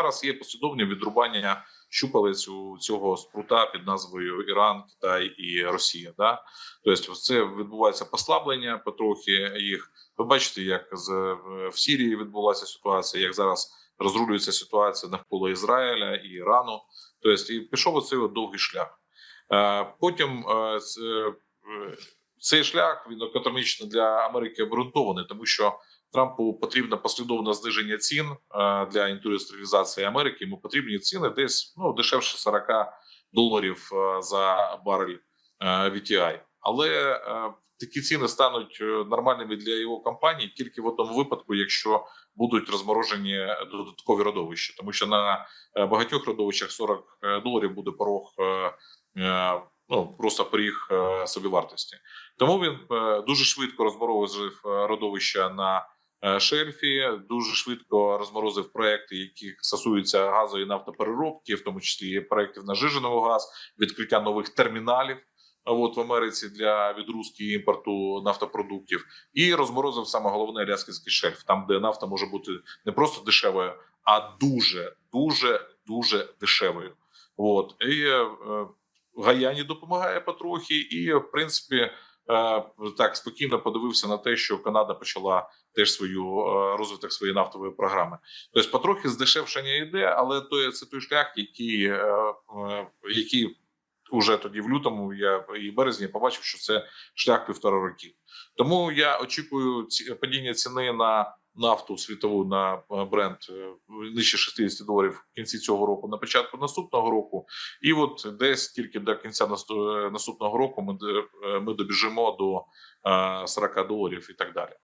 зараз є послідовне відрубання щупалець у цього спрута під назвою Іран, Китай і Росія. Да? Тобто, це відбувається послаблення потрохи їх. Ви бачите, як з в Сірії відбулася ситуація, як зараз розрулюється ситуація навколо Ізраїля і Ірану. Тобто, і пішов оцей довгий шлях. Е, Потім е, е, цей шлях він економічно для Америки обґрунтований, тому що Трампу потрібно послідовне зниження цін е, для індустріалізації Америки. Йому потрібні ціни десь ну дешевше 40 доларів е, за барель VTI. Але е, такі ціни стануть нормальними для його компанії тільки в одному випадку, якщо будуть розморожені додаткові родовища, тому що на багатьох родовищах 40 доларів буде порог. Ну просто поріг е, собівартості, тому він е, дуже швидко розморозив е, родовища на шельфі. Дуже швидко розморозив проекти, які стосуються газу і нафтопереробки, в тому числі і проєктів на жижений газ, відкриття нових терміналів. От в Америці для відрузки і імпорту нафтопродуктів, і розморозив саме головне Аляскінський шельф, там де нафта може бути не просто дешевою, а дуже, дуже, дуже дешевою. От і Гаяні допомагає потрохи, і в принципі е, так спокійно подивився на те, що Канада почала теж свою е, розвиток своєї нафтової програми. Тобто, потрохи здешевшення йде, але то це той шлях, який, е, який уже тоді в лютому я і березні побачив, що це шлях півтора років. Тому я очікую падіння ціни на нафту світову на е, бренд е, нижче 60 доларів в кінці цього року, на початку наступного року. І от десь тільки до кінця е, наступного року ми, ми добіжимо до е, 40 доларів і так далі.